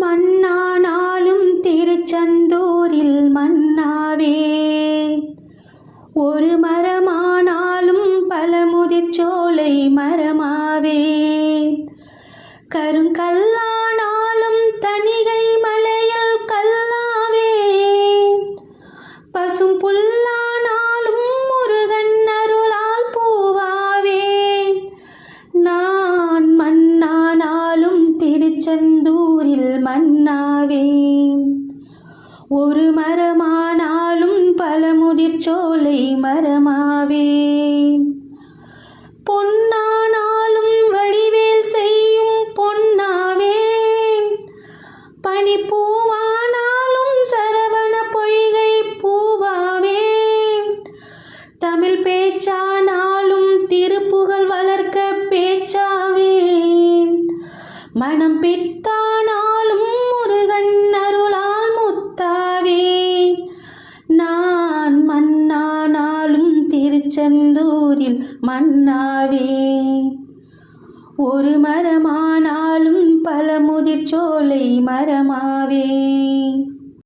மண்ணானாலும் திருச்செந்தூரில் மன்னாவே. ஒரு மரமானாலும் பல முதிர்ச்சோலை மரமாவே. கருங்கல்லா திருச்செந்தூரில் மன்னாவேன். ஒரு மரமானாலும் பல முதிர்ச்சோலை மரமாவேன். பொன்னானாலும் வடிவேல் செய்யும் பொன்னாவேன். பனிப்பூவான் மனம் பித்தானாலும் முருகன் அருளால் முத்தாவேன் நான் மன்னானாலும் திருச்செந்தூரில் மன்னாவே. ஒரு மரமானாலும் பல முதிர்ச்சோலை மரமாவேன்